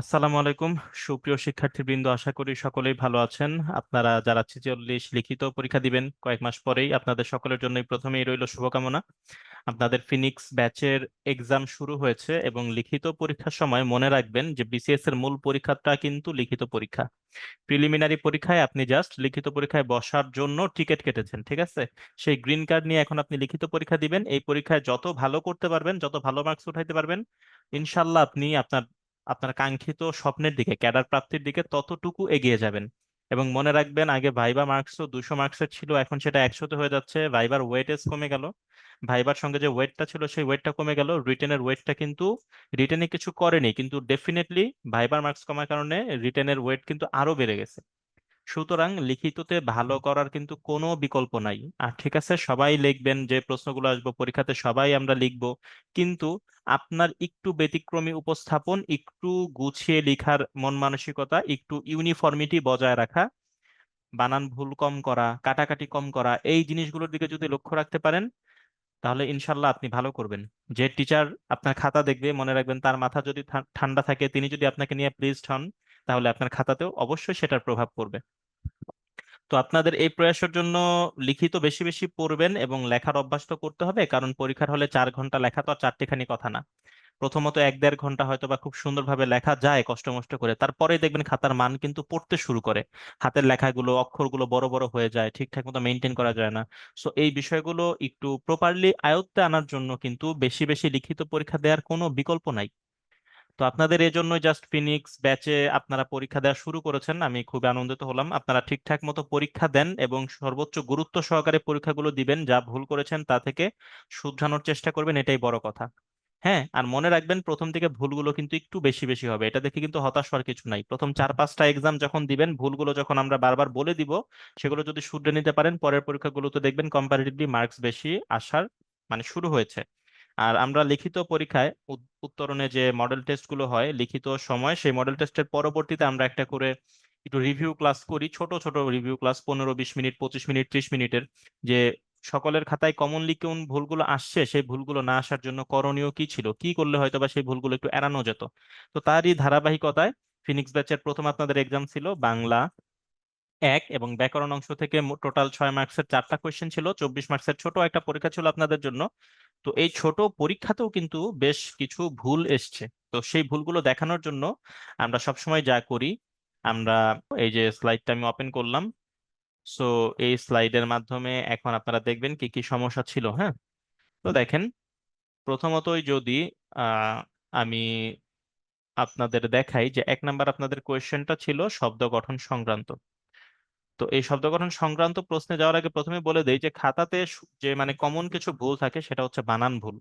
আসসালামু আলাইকুম। সুপ্রিয় শিক্ষার্থীবৃন্দ, আশা করি সকলেই ভালো আছেন। আপনারা যারা ছেচল্লিশ লিখিত পরীক্ষা দিবেন কয়েক মাস পরেই, আপনাদের সকলের জন্যই প্রথমেই রইল শুভকামনা। আপনাদের ফিনিক্স ব্যাচের এক্সাম শুরু হয়েছে এবং লিখিত পরীক্ষার সময় মনে রাখবেন যে বিসিএস এর মূল পরীক্ষাটা কিন্তু লিখিত পরীক্ষা। প্রিলিমিনারি পরীক্ষায় আপনি জাস্ট লিখিত পরীক্ষায় বসার জন্য টিকিট কেটেছেন, ঠিক আছে? সেই গ্রিন কার্ড নিয়ে এখন আপনি লিখিত পরীক্ষা দিবেন। এই পরীক্ষায় যত ভালো করতে পারবেন, যত ভালো মার্কস উঠাইতে পারবেন ইনশাল্লাহ আপনি আপনার আপনার কাঙ্ক্ষিত স্বপ্নের দিকে, ক্যাডার প্রাপ্তির দিকে ততটুকু এগিয়ে যাবেন। এবং মনে রাখবেন, আগে ভাইবা মার্কসও দুশো মার্কসের ছিল, এখন সেটা একশোতে হয়ে যাচ্ছে। ভাইবার ওয়েটেজ কমে গেল। ভাইবার সঙ্গে যে ওয়েটটা ছিল, সেই ওয়েটটা কমে গেল। রিটেনের ওয়েটটা কিন্তু, রিটেনে কিছু করেনি, কিন্তু ডেফিনেটলি ভাইবার মার্কস কমার কারণে রিটেনের ওয়েট কিন্তু আরও বেড়ে গেছে। সুতরাং লিখিততে ভালো করার কিন্তু কোনো বিকল্প নাই। আর ঠিক আছে, সবাই লিখবেন যে প্রশ্নগুলো আসব, পরীক্ষাতে সবাই আমরা লিখব। কিন্তু আপনার একটু ব্যতিক্রমী উপস্থাপন, একটু গুছিয়ে লিখার মন মানসিকতা, একটু ইউনিফর্মিটি বজায় রাখা, বানান ভুল কম করা, কাটাকাটি কম করা, এই জিনিসগুলোর দিকে যদি লক্ষ্য রাখতে পারেন, তাহলে ইনশাল্লাহ আপনি ভালো করবেন। যে টিচার আপনার খাতা দেখবে, মনে রাখবেন তার মাথা যদি ঠান্ডা থাকে, তিনি যদি আপনাকে নিয়ে প্লিজড হন, তাহলে আপনার খাতাতেও অবশ্যই সেটার প্রভাব পড়বে। তো আপনাদের এই প্রয়াসের জন্য লিখিত বেশি বেশি পড়বেন এবং লেখার অভ্যাস তো করতে হবে, কারণ পরীক্ষার হলে চার ঘণ্টা লেখা তো আর চারটেখানি কথা না। প্রথমত এক দেড় ঘণ্টা হয়তো বা খুব সুন্দরভাবে লেখা যায় কষ্ট মষ্ট করে তারপরে দেখবেন খাতার মান কিন্তু পড়তে শুরু করে। হাতের লেখাগুলো, অক্ষরগুলো বড় বড় হয়ে যায়, ঠিকঠাক মতো মেনটেন করা যায় না। সো এই বিষয়গুলো একটু প্রপারলি আয়ত্তে আনার জন্য কিন্তু বেশি বেশি লিখিত পরীক্ষা দেওয়ার কোনো বিকল্প নাই। তো আপনাদের এই জন্য জাস্ট ফিনিক্স ব্যাচে আপনারা পরীক্ষা দেওয়া শুরু করেছেন। আমি খুব আনন্দিত হলাম। আপনারা ঠিকঠাক মতো পরীক্ষা দেন এবং সর্বোচ্চ গুরুত্ব সহকারে পরীক্ষাগুলো দিবেন, যা ভুল করেছেন তা থেকে শুধরানোর চেষ্টা করবেন, এটাই বড় কথা। হ্যাঁ আর মনে রাখবেন, প্রথম থেকে ভুলগুলো কিন্তু একটু বেশি বেশি হবে। এটা দেখে কিন্তু হতাশ হওয়ার কিছু নাই। প্রথম চার, পাঁচটা এক্সাম যখন দিবেন, ভুলগুলো যখন আমরা বারবার বলে দিব, সেগুলো যদি শুধরে নিতে পারেন, পরের পরীক্ষাগুলোতে দেখবেন কম্পারেটিভলি মার্কস বেশি আসার মানে শুরু হয়েছে। আর আমরা লিখিত পরীক্ষায় উত্তরণে যে মডেল টেস্টগুলো হয়, লিখিত সময়, সেই মডেল টেস্টের পরবর্তীতে আমরা একটা করে একটু রিভিউ ক্লাস করি, ছোট ছোট রিভিউ ক্লাস পনেরো, বিশ মিনিট, পঁচিশ মিনিট, ত্রিশ মিনিটের, যে সকলের খাতায় কমনলি কোন ভুলগুলো আসছে, সেই ভুলগুলো না আসার জন্য করণীয় কি ছিল? কি করলে হয়তো বা সেই ভুলগুলো একটু এড়ানো যেত? তো তারই ধারাবাহিকতায় ফিনিক্স ব্যাচের প্রথম আপনাদের এক্সাম ছিল, বাংলা এক এবং ব্যাকরণ অংশ থেকে টোটাল ছয় মার্কসের চারটা কোয়েশ্চেন ছিল, চব্বিশ মার্কসের ছোট একটা পরীক্ষা ছিল আপনাদের জন্য। তো এই ছোট পরীক্ষাতেও কিন্তু বেশ কিছু ভুল এসছে। তো সেই ভুলগুলো দেখানোর জন্য আমরা সবসময় যা করি, আমরা এই যে স্লাইডটা আমি ওপেন করলাম। সো এই স্লাইডের মাধ্যমে এখন আপনারা দেখবেন কি কি সমস্যা ছিল হ্যাঁ? তো দেখেন, প্রথমতই যদি আমি আপনাদের দেখাই যে এক নাম্বার আপনাদের কোয়েশ্চেনটা ছিল শব্দ গঠন সংক্রান্ত। তো এই শব্দ গঠন সংক্রান্ত প্রশ্নে যাওয়ার আগে প্রথমে বলে দেই যে খাতাতে যে মানে কমন কিছু ভুল থাকে সেটা হচ্ছে বানান ভুল।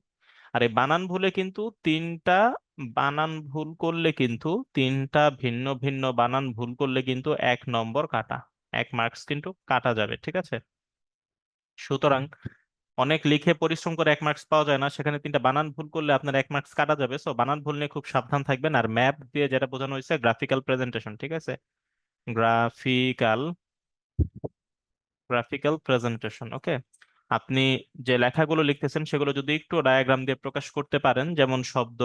আর এই বানান ভুলে কিন্তু তিনটা বানান ভুল করলে কিন্তু তিনটা ভিন্ন ভিন্ন বানান ভুল করলে কিন্তু এক নম্বর কাটা, এক মার্কস কিন্তু কাটা যাবে, ঠিক আছে? সুতরাং অনেক লিখে পরিশ্রম করে এক মার্কস পাওয়া যায় না, সেখানে তিনটা বানান ভুল করলে আপনার এক মার্কস কাটা যাবে। সো বানান ভুল নিয়ে খুব সাবধান থাকবেন। আর ম্যাপ দিয়ে যেটা বোঝানো হয়েছে গ্রাফিক্যাল প্রেজেন্টেশন ঠিক আছে? গ্রাফিক্যাল গ্রাফিক্যাল প্রেজেন্টেশন ওকে আপনি যে লেখাগুলো লিখতেছেন, সেগুলো যদি একটু ডায়াগ্রাম দিয়ে প্রকাশ করতে পারেন, যেমন শব্দ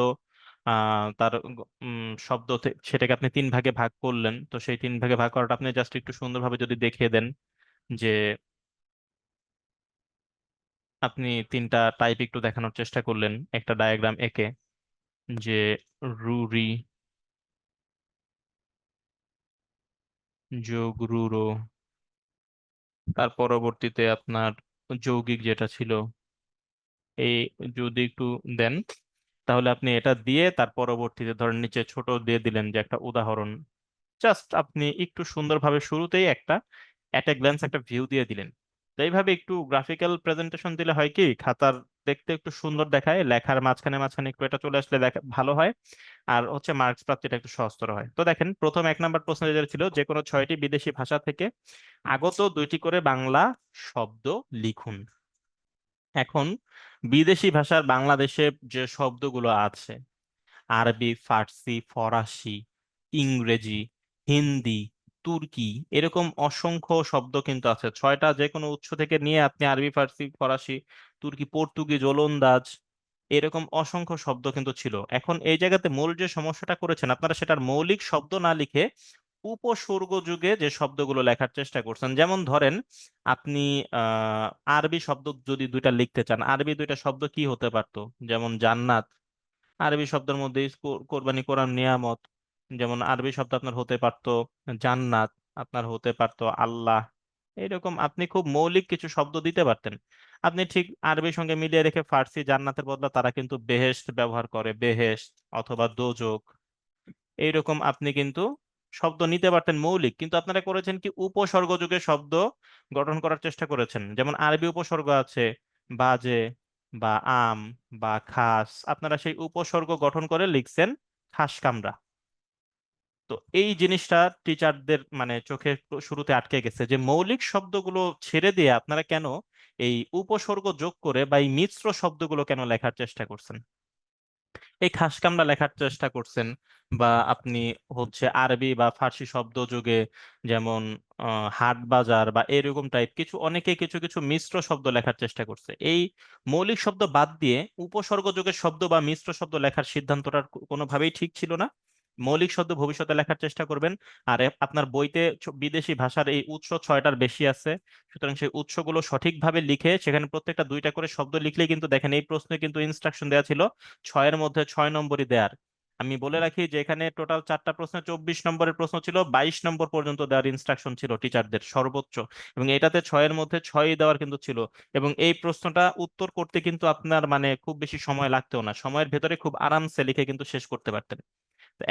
তার শব্দ সেটাকে আপনি তিন ভাগে ভাগ করলেন, তো সেই তিন ভাগে ভাগ করাটা আপনি জাস্ট একটু সুন্দরভাবে যদি দেখিয়ে দেন যে আপনি তিনটা টাইপ একটু দেখানোর চেষ্টা করলেন, একটা ডায়াগ্রাম এঁকে যে রুরি, যোগ রুরো তার পরবর্তীতে আপনার যৌগিক যেটা ছিল এই যদি একটু দেন, তাহলে আপনি এটা দিয়ে তার পরবর্তীতে ধরেন নিচে ছোট দিয়ে দিলেন যে একটা উদাহরণ। জাস্ট আপনি একটু সুন্দরভাবে শুরুতেই একটা অ্যাট এ গ্ল্যান্স একটা ভিউ দিয়ে দিলেন। এইভাবে একটু গ্রাফিক্যাল প্রেজেন্টেশন দিলে হয় কি, খাতার দেখতে একটু সুন্দর দেখায়, লেখার মাঝখানে মাঝখানে একটু এটা চলে আসলে দেখা, ভালো হয়। আর হচ্ছে মার্কস প্রাপ্তিটা একটু সহজতর হয়। তো দেখেন, প্রথম এক নাম্বার প্রশ্ন যেটা ছিল, যে কোনো ছয়টি বিদেশি ভাষা থেকে আগত দুইটি করে বাংলা শব্দ লিখুন। এখন, বিদেশি ভাষার বাংলাদেশে যে শব্দগুলো আছে, আরবি, ফার্সি, ফরাসি, ইংরেজি, হিন্দি তুর্কি এরকম অসংখ্য শব্দ কিন্তু আছে। ছয়টা যে কোনো উৎস থেকে নিয়ে আপনি আরবি, ফার্সি, ফরাসি, তুর্কি, পর্তুগিজ, ওলন্দাজ, এরকম অসংখ্য শব্দ কিন্তু ছিল। এখন এই জায়গাতে মূল যে সমস্যাটা করেছেন, আপনারা সেটার মৌলিক শব্দ না লিখে উপসর্গ যুগে যে শব্দগুলো লেখার চেষ্টা করছেন, যেমন ধরেন আপনি আরবি শব্দ যদি দুইটা লিখতে চান, আরবি দুইটা শব্দ কি হতে পারতো? যেমন জান্নাত। আরবি শব্দের মধ্যে কোরবানি কোরআন নিয়ামত। যেমন আরবি শব্দ আপনার হতে পারতো, জান্নাত আপনার হতে পারতো, আল্লাহ, এরকম আপনি খুব মৌলিক কিছু শব্দ দিতে পারতেন। আপনি ঠিক আরবির সঙ্গে মিলিয়ে রেখে ফার্সি জান্নাতের বদলে তারা কিন্তু বেহেশত ব্যবহার করে, বেহেশত অথবা দোজক, এইরকম আপনি কিন্তু শব্দ নিতে পারতেন মৌলিক। কিন্তু আপনারা করেছেন কি উপসর্গ যুগে শব্দ গঠন করার চেষ্টা করেছেন। যেমন আরবি উপসর্গ আছে, বাজে বা আম বা খাস, আপনারা সেই উপসর্গ গঠন করে লিখছেন খাস কামরা। তো এই জিনিসটা টিচারদের মানে চোখে শুরুতে আটকে গেছে যে মৌলিক শব্দগুলো ছেড়ে দিয়ে আপনারা কেন এই উপসর্গ যোগ করে বা এই মিশ্র শব্দগুলো কেন লেখার চেষ্টা করছেন? এই খাস কামরা লেখার চেষ্টা করছেন বা আপনি হচ্ছে আরবি বা ফার্সি শব্দ যুগে যেমন হাট বাজার বা এরকম টাইপ কিছু অনেকে কিছু কিছু মিশ্র শব্দ লেখার চেষ্টা করছে। এই মৌলিক শব্দ বাদ দিয়ে উপসর্গ যুগের শব্দ বা মিশ্র শব্দ লেখার সিদ্ধান্তটা কোনোভাবেই ঠিক ছিল না। মৌলিক শব্দ ভবিষ্যতে লেখার চেষ্টা করবেন। আর আপনার বইতে বিদেশি ভাষার এই উৎস ছয়টার বেশি আছে। সুতরাং সেই উৎসগুলো সঠিকভাবে লিখে সেখানে প্রত্যেকটা দুইটা করে শব্দ লিখলেই কিন্তু দেখেন এই প্রশ্নে কিন্তু ইনস্ট্রাকশন দেওয়া ছিল, ছয়ের মধ্যে ছয় নম্বরই দেয়ার। আমি বলে রাখি যে এখানে টোটাল চারটা প্রশ্নে চব্বিশ নম্বরের প্রশ্ন ছিল, বাইশ নম্বর পর্যন্ত দেওয়ার ইনস্ট্রাকশন ছিল টিচারদের সর্বোচ্চ। এবং এটাতে ছয়ের মধ্যে ছয়ই দেওয়ার কিন্তু ছিল। এবং এই প্রশ্নটা উত্তর করতে কিন্তু আপনার মানে খুব বেশি সময় লাগতেও না। সময়ের ভেতরে খুব আরামসে লিখে কিন্তু শেষ করতে পারতেন।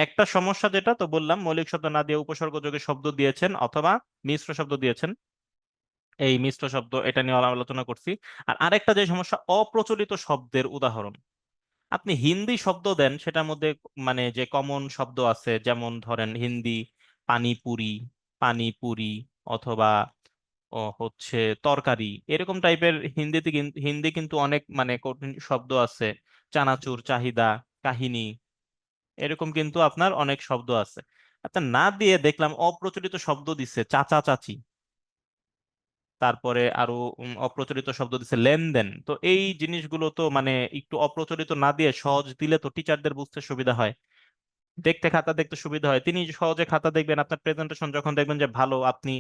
একটা সমস্যা যেটা, তো বললাম মৌলিক শব্দ না দিয়ে উপসর্গ যোগে শব্দ দিয়েছেন অথবা মিশ্র শব্দ দিয়েছেন। এই মিশ্র শব্দ, এটা নিয়ে আলোচনা করছি। আর আরেকটা যে সমস্যা, অপ্রচলিত শব্দের উদাহরণ। আপনি হিন্দি শব্দ দেন, সেটার মধ্যে মানে যে কমন শব্দ আছে, যেমন ধরেন হিন্দি, পানিপুরি পানিপুরি অথবা হচ্ছে তরকারি, এরকম টাইপের হিন্দিতে হিন্দি কিন্তু অনেক মানে কঠিন শব্দ আছে। চানাচুর, চাহিদা, কাহিনী এরকম কিন্তু আপনার অনেক শব্দ আছে। আপনার না দিয়ে দেখলাম অপ্রচলিত শব্দ দিচ্ছে চাচা চাচি। তারপরে আরও অপ্রচলিত শব্দ দিচ্ছে লেনদেন। তো এই জিনিসগুলো তো মানে একটু অপ্রচলিত না দিয়ে সহজ দিলে তো টিচারদের বুঝতে সুবিধা হয়। দেখতে খাতা দেখতে সুবিধা হয়। তিনি সহজে খাতা দেখবেন, আপনার প্রেজেন্টেশন যখন দেখবেন যে ভালো, আপনি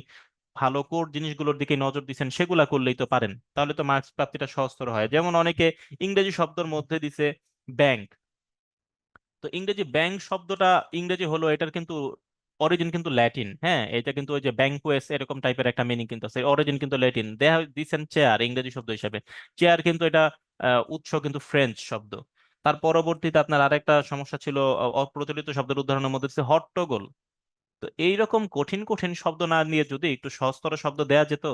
ভালো কোর জিনিসগুলোর দিকে নজর দিচ্ছেন সেগুলা করলেই তো পারেন। তাহলে তো মার্কস প্রাপ্তিটা সহজতর হয়। যেমন অনেকে ইংরেজি শব্দের মধ্যে দিছে ব্যাংক তো ইংরেজি ব্যাংক শব্দটা ইংরেজি হলো, এটার কিন্তু অরিজিন কিন্তু ল্যাটিন হ্যাঁ? এটা কিন্তু ওই যে ব্যাংকুয়েস এরকম টাইপের একটা মিনিং কিন্তু আছে অরিজিন কিন্তু ল্যাটিন দেয়া দিচ্ছেন চেয়ার ইংরেজি শব্দ হিসাবে। চেয়ার কিন্তু এটা উৎস কিন্তু ফ্রেঞ্চ শব্দ। তার পরবর্তীতে আপনার আরেকটা সমস্যা ছিল অপ্রচলিত শব্দের উদাহরণের মধ্যে হচ্ছে হট্টগোল। তো এইরকম কঠিন কঠিন শব্দ না নিয়ে যদি একটু সস্তর শব্দ দেয়া যেত,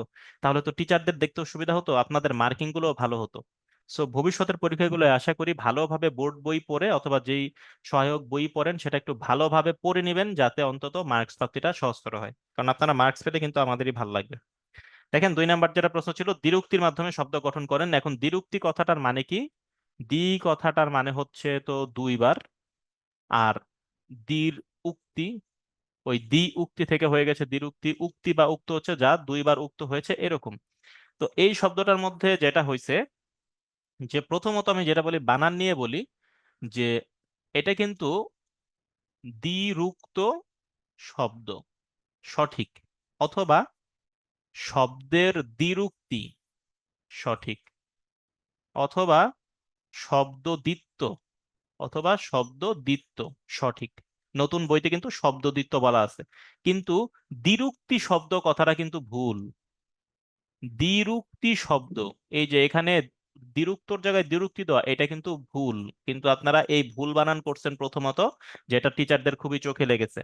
তাহলে তো টিচারদের দেখতেও সুবিধা হতো, আপনাদের মার্কিংগুলো ভালো হতো। সো ভবিষ্যতের পরীক্ষাগুলো আশা করি ভালোভাবে বোর্ড বই পড়ে অথবা যেই সহায়ক বই পড়েন সেটা একটু ভালোভাবে পড়ে নেবেন যাতে অন্তত মার্কস প্রাপ্তিটা সহজতর হয়। কারণ আপনারা মার্কস পেলে কিন্তু আমাদেরই ভালো লাগবে। দেখেন দুই নাম্বার যেটা প্রশ্ন ছিল দ্বিরুক্তির মাধ্যমে শব্দ গঠন করেন। এখন দ্বিরুক্তি কথাটার মানে কি? দ্বি কথাটার মানে হচ্ছে তো দুইবার। আর দ্বির উক্তি ওই দ্বি উক্তি থেকে হয়ে গেছে দ্বিরুক্তি উক্তি বা উক্ত হচ্ছে যা দুইবার উক্ত হয়েছে এরকম। তো এই শব্দটার মধ্যে যেটা হয়েছে যে প্রথমত আমি যেটা বলি বানান নিয়ে বলি যে এটা কিন্তু দ্বিরুক্ত শব্দ, সঠিক অথবা শব্দের দ্বিরুক্তি সঠিক অথবা শব্দ দ্বিত্ব অথবা শব্দ দ্বিত্ব সঠিক। নতুন বইতে কিন্তু শব্দ দ্বিত্ব বলা আছে। কিন্তু দ্বিরুক্তি শব্দ কথাটা কিন্তু ভুল। দ্বিরুক্তি শব্দ, এই যে এখানে দ্বিরুক্তর জায়গায় দ্বিরুক্তি দেওয়া, এটা কিন্তু ভুল। কিন্তু আপনারা এই ভুল বানান করছেন প্রথমত, যেটা টিচারদের খুবই চোখে লেগেছে।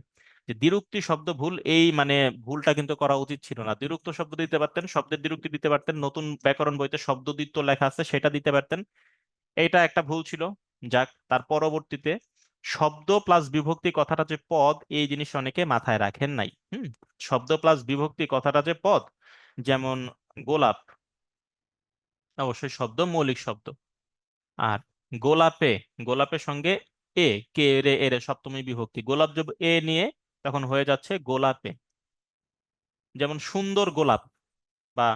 যে দ্বিরুক্তি শব্দ ভুল, এই মানে ভুলটা কিন্তু করা উচিত ছিল না। দ্বিরুক্ত শব্দ দিতে পারতেন, শব্দের দ্বিরুক্তি দিতে পারতেন, নতুন ব্যাকরণ বইতে শব্দ দ্বিত্ব লেখা আছে, সেটা দিতে পারতেন। এটা একটা ভুল ছিল। যাক, তার পরবর্তীতে শব্দ প্লাস বিভক্তি কথাটা যে পদ, এই জিনিস অনেকে মাথায় রাখেন নাই। হুম? শব্দ প্লাস বিভক্তি কথাটা যে পদ, যেমন গোলাপ অবশ্যই শব্দ, মৌলিক শব্দ। আর গোলাপে, গোলাপের সঙ্গে এ, কে, রে, এ, রে, সপ্তমী বিভক্তি। গোলাপ যদি এ নিয়ে তখন হয়ে যাচ্ছে গোলাপে। যেমন সুন্দর গোলাপ বা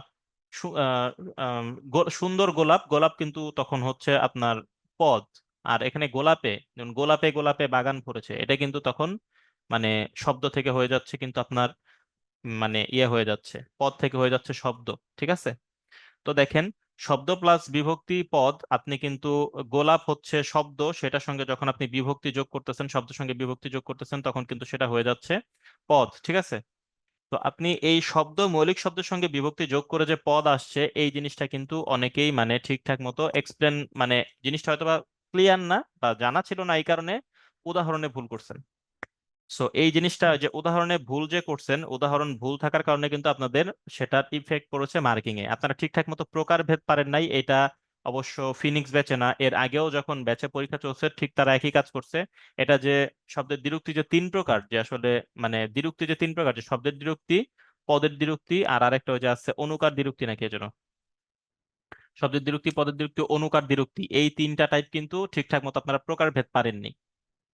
সুন্দর গোলাপ গোলাপ কিন্তু তখন হচ্ছে আপনার পদ। আর এখানে গোলাপে, যেমন গোলাপে গোলাপে বাগান ভরেছে এটা কিন্তু তখন মানে শব্দ থেকে হয়ে যাচ্ছে কিন্তু আপনার মানে ইয়ে হয়ে যাচ্ছে, পদ থেকে হয়ে যাচ্ছে শব্দ, ঠিক আছে? তো দেখেন শব্দ প্লাস বিভক্তি পদ, আপনি কিন্তু গোলাপ হচ্ছে শব্দ, সেটার সঙ্গে যখন আপনি বিভক্তি যোগ করতেছেন, শব্দের সঙ্গে বিভক্তি যোগ করতেছেন, তখন কিন্তু সেটা হয়ে যাচ্ছে পদ, ঠিক আছে? তো আপনি এই শব্দ, মৌলিক শব্দের সঙ্গে বিভক্তি যোগ করে যে পদ আসছে, এই জিনিসটা কিন্তু অনেকেই মানে ঠিকঠাক মতো এক্সপ্লেন মানে জিনিসটা হয়তো বা ক্লিয়ার না বা জানা ছিল না এই কারণে, উদাহরণে ভুল করছেন। সো এই জিনিসটা যে উদাহরণে ভুল যে করছেন উদাহরণ ভুল থাকার কারণে কিন্তু আপনাদের সেটার ইফেক্ট পড়েছে মার্কিং এ আপনারা ঠিকঠাক মতো প্রকারভেদ পারেন নাই এটা অবশ্য ফিনিক্স ব্যাচে না। এর আগেও যখন ব্যাচে পরীক্ষা চলছে ঠিক তারা একই কাজ করছে। এটা যে শব্দের দ্বিরুক্তি যে তিন প্রকার যে আসলে মানে দ্বিরুক্তি যে তিন প্রকার যে শব্দের দ্বিরুক্তি পদের দ্বিরুক্তি আর আরেকটা ওই যে আছে অনুকার দ্বিরুক্তি নাকি এজন্য শব্দের দ্বিরুক্তি পদের দ্বিরুক্তি অনুকার দ্বিরুক্তি এই তিনটা টাইপ কিন্তু ঠিকঠাক মতো আপনারা প্রকারভেদ পারেননি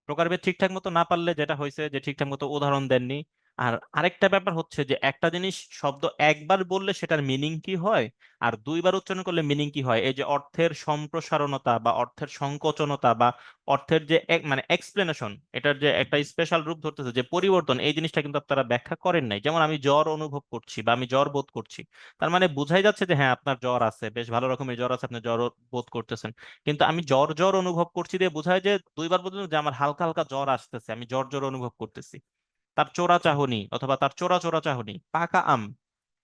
প্রকারভেদ ঠিকঠাক মতো না পারলে যেটা হয়েছে যে ঠিকঠাক মতো উদাহরণ দেননি আর আরেকটা ব্যাপার হচ্ছে যে একটা জিনিস শব্দ একবার বললে সেটার মিনিং কি হয়? আর দুইবার উচ্চারণ করলে মিনিং কি হয়? এই যে অর্থের সম্প্রসারণতা বা অর্থের সংকোচনতা বা অর্থের যে এক- মানে এক্সপ্লেনেশন এটার যে একটা স্পেশাল রূপ ধরতেছে যে পরিবর্তন, এই জিনিসটা কিন্তু আপনারা ব্যাখ্যা করেন নাই। যেমন আমি জ্বর অনুভব করছি বা আমি জ্বর বোধ করছি। তার মানে বোঝাই যাচ্ছে যে হ্যাঁ আপনার জ্বর আছে, বেশ ভালো রকমের জ্বর আছে, আপনি জ্বর বোধ করতেছেন। কিন্তু আমি জ্বর জ্বর অনুভব করছি দিয়ে বোঝায় যে দুইবার পর্যন্ত যে আমার হালকা হালকা জ্বর আসতেছে, আমি জ্বর জ্বর অনুভব করতেছি। তার চোরা চাহনি অথবা তার চোরা চোরা চাহনি, পাকা আম,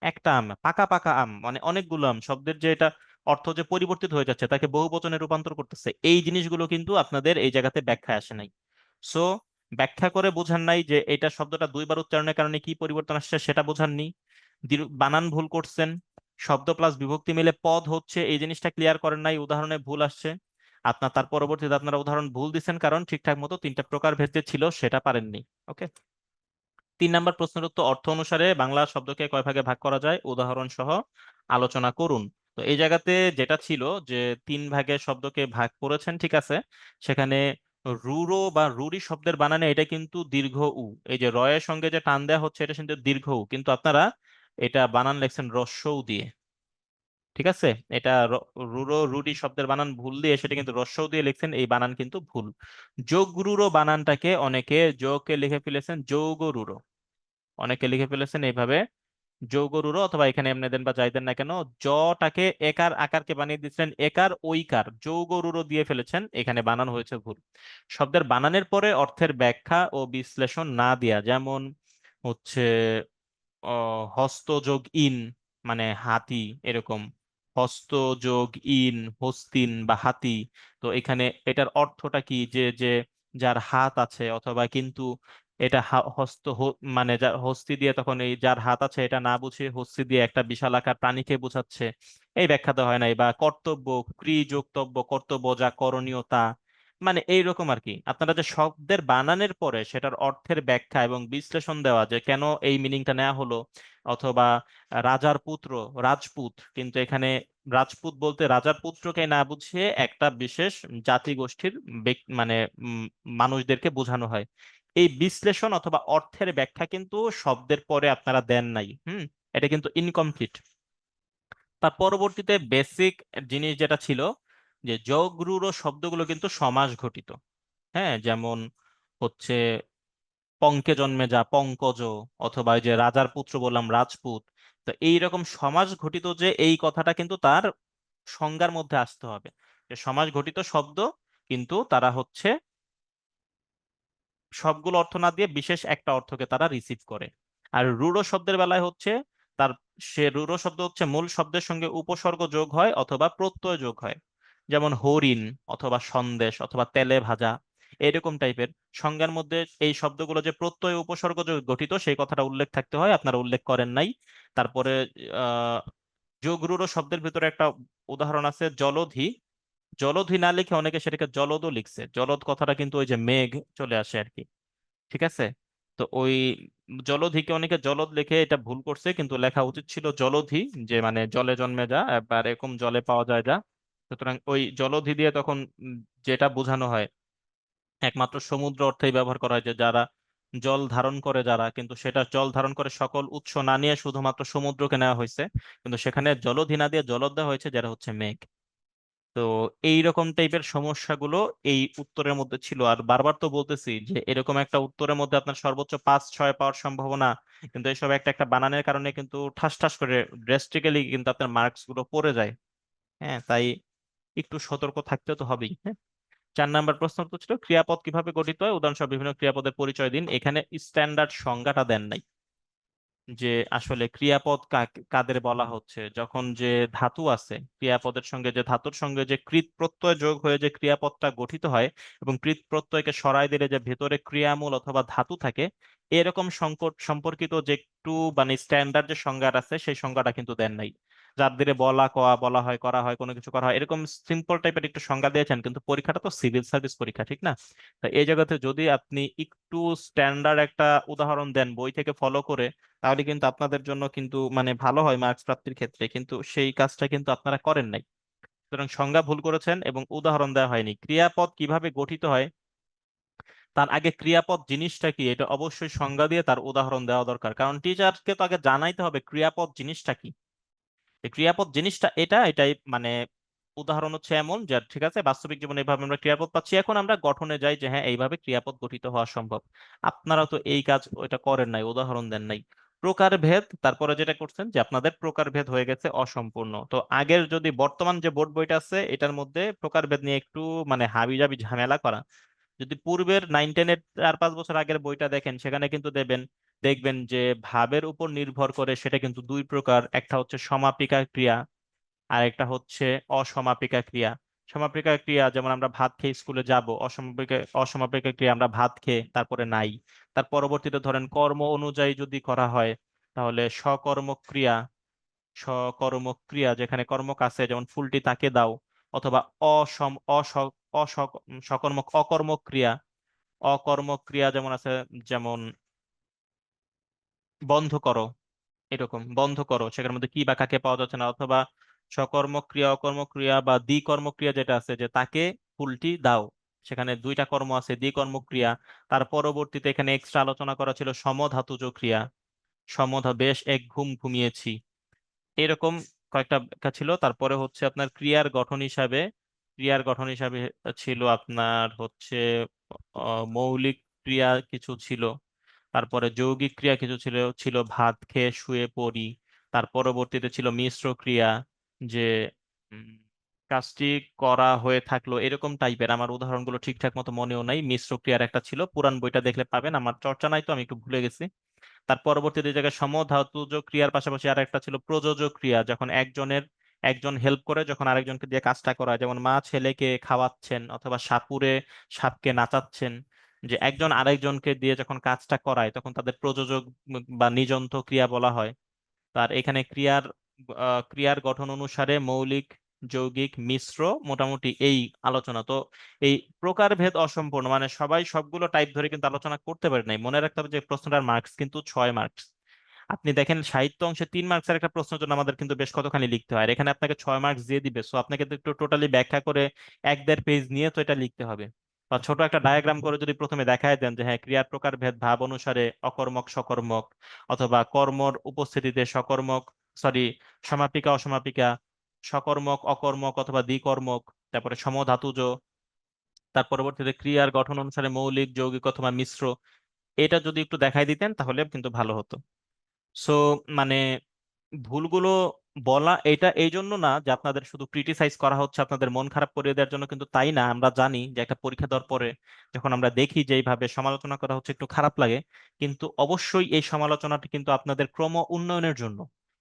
একটা আম, পাকা পাকা আম মানে অনেকগুলো আম, শব্দের যে এটা অর্থ যে পরিবর্তিত হয়ে যাচ্ছে, তাকে বহু বচনে রূপান্তর করতেছে, এই জিনিসগুলো কিন্তু আপনাদের এই জায়গাতে ব্যাখ্যায় আসে নাই। সো ব্যাখ্যা করে বোঝান নাই যে এটা শব্দটা দুইবার উচ্চারণের কারণে কি পরিবর্তন আসছে সেটা বোঝাননি বানান ভুল করছেন, শব্দ প্লাস বিভক্তি মিলে পদ হচ্ছে, এই জিনিসটা ক্লিয়ার করেন নাই, উদাহরণে ভুল আসছে। আপনার তার পরবর্তীতে আপনারা উদাহরণ ভুল দিচ্ছেন কারণ ঠিকঠাক মতো তিনটা প্রকার ভেদে ছিল সেটা পারেননি ওকে তিন নাম্বার প্রশ্নের উত্তর অর্থ অনুসারে বাংলা শব্দকে কয় ভাগে ভাগ করা যায়? উদাহরণ সহ আলোচনা করুন। তো এই জায়গাতে যেটা ছিল যে তিন ভাগে শব্দকে ভাগ করেছেন, ঠিক আছে? সেখানে রুরো বা রুরি শব্দের বানানে এটা কিন্তু দীর্ঘ উ। এই যে রয়ের সঙ্গে যে টান দেওয়া হচ্ছে, এটা কিন্তু দীর্ঘ উ। কিন্তু আপনারা এটা বানান লেখছেন রস্যউ দিয়ে। ঠিক আছে? এটা রুরো, রুরি শব্দের বানান ভুল দিয়ে সেটা কিন্তু রস্যউ দিয়ে লিখছেন, এই বানান কিন্তু ভুল। যোগ রুরো বানানটাকে অনেকে যোগকে লিখে ফেলেছেন, যৌগ রুরো। অনেকে লিখে ফেলেছেন এইভাবে যৌগ রুরো অথবা এখানে এমনি দেন বা যাই দেন না কেন জটাকে একার আকারকে বানিয়ে দিচ্ছেন একার ওইকার যৌগরুরো দিয়ে ফেলেছেন এখানে বানান হয়েছে ভুল। শব্দের বানানের পরে অর্থের ব্যাখ্যা ও বিশ্লেষণ না দেয়া যেমন হচ্ছে আহ, হস্ত ইন মানে হাতি এরকম হস্ত যোগ ইন হস্তিন বা হাতি তো এখানে এটার অর্থটা কি? যে যে যার হাত আছে অথবা কিন্তু এটা হস্ত মানে যার হস্তি দিয়ে তখন এই যার হাত আছে এটা না বুঝিয়ে হস্তি দিয়ে একটা বিশাল আকার প্রাণীকে বুঝাচ্ছে। এই ব্যাখ্যা হয় নাই বা কর্তব্য ক্রি যোগতব্য কর্তব্য যা করণীয় তা মানে এইরকম আর কি আপনারা যে শব্দের বানানের পরে সেটার অর্থের ব্যাখ্যা এবং বিশ্লেষণ দেওয়া যে কেন এই মিনিংটা নেওয়া হলো, অথবা রাজার পুত্র, রাজপুত, কিন্তু এখানে রাজপুত বলতে রাজার পুত্রকে না বুঝিয়ে একটা বিশেষ জাতিগোষ্ঠীর মানে মানুষদেরকে বোঝানো হয়। এই বিশ্লেষণ অথবা অর্থের ব্যাখ্যা কিন্তু শব্দের পরে আপনারা দেন নাই, হুম? এটা কিন্তু ইনকমপ্লিট তার পরবর্তীতে বেসিক জিনিস যেটা ছিল যে জগরুরো শব্দগুলো কিন্তু সমাস ঘটিত। হ্যাঁ যেমন হচ্ছে পঙ্কে জন্মে যা পঙ্কজ অথবা যে রাজার পুত্র বললাম রাজপুত, তো এইরকম সমাজ ঘটিত যে এই কথাটা কিন্তু তার সংজ্ঞার মধ্যে আসতে হবে। যে সমাজ ঘটিত শব্দ কিন্তু তারা হচ্ছে সবগুলো অর্থ না দিয়ে বিশেষ একটা অর্থকে তারা রিসিভ করে। আর রূঢ় শব্দের বেলায় হচ্ছে তার সে রূঢ় শব্দ হচ্ছে মূল শব্দের সঙ্গে উপসর্গ যোগ হয় অথবা প্রত্যয় যোগ হয়। যেমন হরিণ অথবা সন্দেশ অথবা তেলে ভাজা, এরকম টাইপের। সংজ্ঞার মধ্যে এই শব্দগুলো যে প্রত্যয় উপসর্গ গঠিত, সেই কথাটা উল্লেখ থাকতে হয়, আপনারা উল্লেখ করেন নাই। তারপরে আহ যোগ শব্দের ভিতরে একটা উদাহরণ আছে, জলধি। জলধি না লিখে অনেকে সেটাকে জলদও লিখছে। জলদ কথাটা কিন্তু ওই যে মেঘ চলে আসে আর কি ঠিক আছে? তো ওই জলধিকে অনেকে জলদ লিখে এটা ভুল করছে, কিন্তু লেখা উচিত ছিল জলধি, যে মানে জলে জন্মে যা, এবার এরকম জলে পাওয়া যায় যা। সুতরাং ওই জলধি দিয়ে তখন যেটা বোঝানো হয়, একমাত্র সমুদ্র অর্থেই ব্যবহার করা হয় যে যারা জল ধারণ করে যারা, কিন্তু সেটা জল ধারণ করে সকল উৎস না নিয়ে শুধুমাত্র সমুদ্রকে নেওয়া হয়েছে, কিন্তু সেখানে জলধি না দিয়ে জলদ দেওয়া হয়েছে যারা হচ্ছে মেঘ। তো এই রকম টাইপের সমস্যাগুলো এই উত্তরের মধ্যে ছিল। আর বারবার তো বলতেছি যে এরকম একটা উত্তরের মধ্যে আপনার সর্বোচ্চ পাঁচ, ছয় পাওয়ার সম্ভাবনা, কিন্তু এসব একটা একটা বানানের কারণে কিন্তু ঠাস ঠাস করে ড্রাস্টিক্যালি কিন্তু আপনার মার্কসগুলো পড়ে যায়। হ্যাঁ তাই একটু সতর্ক থাকতে তো হবেই হ্যাঁ? চার নাম্বার প্রশ্ন তো ছিল, ক্রিয়াপদ কীভাবে গঠিত হয়? উদাহরণসহ বিভিন্ন ক্রিয়াপদের পরিচয় দিন। এখানে স্ট্যান্ডার্ড সংজ্ঞাটা দেন নাই। যে আসলে ক্রিয়াপদ কাদের বলা হচ্ছে? যখন যে ধাতু আছে, ক্রিয়াপদের সঙ্গে যে ধাতুর সঙ্গে যে কৃত প্রত্যয় যোগ হয়ে যে ক্রিয়াপদটা গঠিত হয় এবং কৃত প্রত্যয়কে সরাই দিলে যে ভেতরে ক্রিয়ামূল অথবা ধাতু থাকে, এরকম সংকট, সম্পর্কিত যে একটু মানে স্ট্যান্ডার্ড যে সংজ্ঞাটা আছে, সেই সংজ্ঞাটা কিন্তু দেন নাই। যার দিয়ে বলা কওয়া বলা হয়, করা হয়, কোনো কিছু করা হয়, এরকম সিম্পল টাইপের একটু সংজ্ঞা দিয়েছেন, কিন্তু পরীক্ষাটা তো সিভিল সার্ভিস পরীক্ষা, ঠিক না? তা এই জায়গাতে যদি আপনি একটু স্ট্যান্ডার্ড একটা উদাহরণ দেন, বই থেকে ফলো করে, তাহলে কিন্তু আপনাদের জন্য কিন্তু মানে ভালো হয় মার্কস প্রাপ্তির ক্ষেত্রে, কিন্তু সেই কাজটা কিন্তু আপনারা করেন নাই। সুতরাং সংজ্ঞা ভুল করেছেন এবং উদাহরণ দেওয়া হয়নি। ক্রিয়াপদ কীভাবে গঠিত হয়? তার আগে ক্রিয়াপদ জিনিসটা কি? এটা অবশ্যই সংজ্ঞা দিয়ে তার উদাহরণ দেওয়া দরকার। কারণ টিচারকে তো আগে জানাইতে হবে ক্রিয়াপদ জিনিসটা কি। ক্রিয়াপদ জিনিসটা এটা, এটাই মানে উদাহরণ হচ্ছে এমন যে, ঠিক আছে, বাস্তবিক জীবনে এইভাবে আমরা ক্রিয়াপদ পাচ্ছি। এখন আমরা গঠনে যাই যে হ্যাঁ এইভাবে ক্রিয়াপদ গঠিত হওয়া সম্ভব। আপনারা তো এই কাজ ওইটা করেন নাই, উদাহরণ দেন নাই। প্রকারভেদ, তারপরে যেটা করছেন যে, আপনাদের প্রকারভেদ হয়ে গেছে অসম্পূর্ণ। তো আগের যদি বর্তমান যে বোর্ড বইটা আছে, এটার মধ্যে প্রকারভেদ নিয়ে একটু মানে হাবি হাবিজাবি ঝামেলা করা। যদি পূর্বের নাইন টেনের চার, পাঁচ বছর আগের বইটা দেখেন, সেখানে কিন্তু দেবেন দেখবেন যে ভাবের উপর নির্ভর করে সেটা কিন্তু দুই প্রকার। একটা হচ্ছে সমাপিকা ক্রিয়া আর একটা হচ্ছে অসমাপিকা ক্রিয়া। সমাপিকা ক্রিয়া যেমন আমরা ভাত খেয়ে স্কুলে যাব, অসমাপিকা অসমাপিকা ক্রিয়া আমরা ভাত খেয়ে তারপরে নাই। তার পরবর্তীতে ধরেন কর্ম অনুযায়ী যদি করা হয়, তাহলে সকর্ম ক্রিয়া সকর্ম ক্রিয়া যেখানে কর্মক আছে, যেমন ফুলটি তাকে দাও, অথবা অসম, অস অসক সকর্মক অকর্মক ক্রিয়া। অকর্মক যেমন আছে, যেমন বন্ধ করো। এরকম, বন্ধ করো। সেখানের মধ্যে কি বা কাকে পাওয়া যাচ্ছে না অথবা সকর্মক্রিয়া অকর্মক্রিয়া বা দ্বিকর্মক্রিয়া যেটা আছে যে তাকে ফুলটি দাও। সেখানে দুইটা কর্ম আছে, দ্বিকর্মক্রিয়া। তার পরবর্তীতে এখানে এক্সট্রা আলোচনা করা ছিল সমধাতুজ ক্রিয়া। সমধা, বেশ, এক, ঘুম, ঘুমিয়েছি। এরকম কয়েকটা ছিল। তারপরে হচ্ছে আপনার ক্রিয়ার গঠন হিসাবে, ক্রিয়ার গঠন হিসাবে ছিল আপনার হচ্ছে মৌলিক ক্রিয়া কিছু ছিল। তারপরে যৌগিক ক্রিয়া কিছু ছিল ছিল ভাত খেয়ে শুয়ে পড়ি। তার পরবর্তীতে ছিল মিশ্র ক্রিয়া, যে কাজটি করা হয়ে থাকল এরকম টাইপের আমার উদাহরণগুলো ঠিকঠাক মতো মনেও নাই। মিশ্র ক্রিয়ার একটা ছিল পুরান বইটা দেখলে পাবেন। আমার চর্চা নাই তো, আমি একটু ভুলে গেছি। তার পরবর্তীতে জায়গায় সমধাতুজ ক্রিয়ার পাশাপাশি আর একটা ছিল প্রযোজক ক্রিয়া, যখন একজনের, একজন হেল্প করে, যখন আরেকজনকে দিয়ে কাজটা করা যেমন মা ছেলেকে খাওয়াচ্ছেন অথবা সাপুরে সাপকে নাচাচ্ছেন। যে একজন আরেকজনকে দিয়ে যখন কাজটা করায়, তখন তাদের প্রযোজক বা নিযন্ত্র ক্রিয়া বলা হয়। তার এখানে ক্রিয়ার ক্রিয়ার গঠন অনুসারে মৌলিক, যৌগিক, মিশ্র মোটামুটি এই আলোচনা। তো এই প্রকারভেদ অসম্পূর্ণ মানে সবাই সবগুলো টাইপ ধরে কিন্তু আলোচনা করতে পারে নাই। মনে রাখতে হবে যে প্রশ্নটার মার্কস কিন্তু ছয় মার্কস আপনি দেখেন সাহিত্য অংশে তিন মার্কসের একটা প্রশ্নের জন্য আমাদের কিন্তু বেশ কতখানি লিখতে হয়। আর এখানে আপনাকে ছয় মার্কস দিয়ে দিবে। সো আপনাকে একটু টোটালি ব্যাখ্যা করে এক দেড় পেজ নিয়ে তো এটা লিখতে হবে। বা ছোট একটা ডায়াগ্রাম করে যদি প্রথমে দেখায় দেন যে হ্যাঁ ক্রিয়ার প্রকার ভেদ ভাব অনুসারে অকর্মক, সকর্মক অথবা কর্মর উপস্থিতিতে সকর্মক সরি সমাপিকা, অসমাপিকা, সকর্মক, অকর্মক অথবা দ্বিকর্মক, তারপরে সমধাতুজ, তার পরবর্তীতে ক্রিয়ার গঠন অনুসারে মৌলিক, যৌগিক অথবা মিশ্র, এটা যদি একটু দেখাই দিতেন তাহলে কিন্তু ভালো হতো। সো মানে ভুলগুলো বলা এটা এই জন্য না যে আপনাদের শুধু ক্রিটিসাইজ করা হচ্ছে, আপনাদের মন খারাপ করে দেওয়ার জন্য কিন্তু তাই না। আমরা জানি যে একটা পরীক্ষা দেওয়ার পরে যখন আমরা দেখি যে এইভাবে সমালোচনা করা হচ্ছে একটু খারাপ লাগে, কিন্তু অবশ্যই এই সমালোচনাটি কিন্তু আপনাদের ক্রম উন্নয়নের জন্য।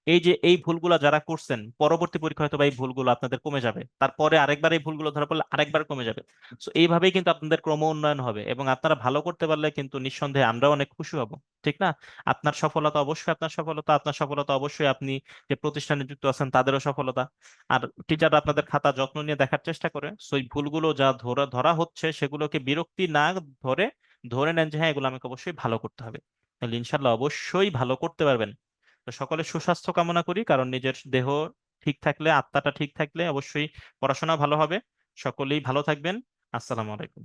এই যে এই ভুলগুলা যারা করছেন, পরবর্তী পরীক্ষা হয়তো এই ভুলগুলো আপনাদের কমে যাবে। তারপরে আরেকবার এই ভুলগুলো ধরা পড়লে আরেকবার কমে যাবে। তো এইভাবেই কিন্তু আপনাদের ক্রম উন্নয়ন হবে এবং আপনারা ভালো করতে পারলে কিন্তু নিঃসন্দেহে আমরাও অনেক খুশি হব। ঠিক না? আপনার সফলতা অবশ্যই আপনার সফলতা আপনার সফলতা অবশ্যই আপনি যে প্রতিষ্ঠানে যুক্ত আছেন তাদেরও সফলতা। আর টিচার আপনাদের খাতা যত্ন নিয়ে দেখার চেষ্টা করে। সো এই ভুলগুলো যা ধরা ধরা হচ্ছে সেগুলোকে বিরক্তি না ধরে ধরে নেন যে হ্যাঁ এগুলো আমাকে অবশ্যই ভালো করতে হবে। তাহলে ইনশাল্লাহ অবশ্যই ভালো করতে পারবেন। তো সকলে সুস্বাস্থ্য কামনা করি, কারণ নিজের দেহ ঠিক থাকলে, আত্মাটা ঠিক থাকলে অবশ্যই পড়াশোনা ভালো হবে। সকলেই ভালো থাকবেন। আসসালামু আলাইকুম।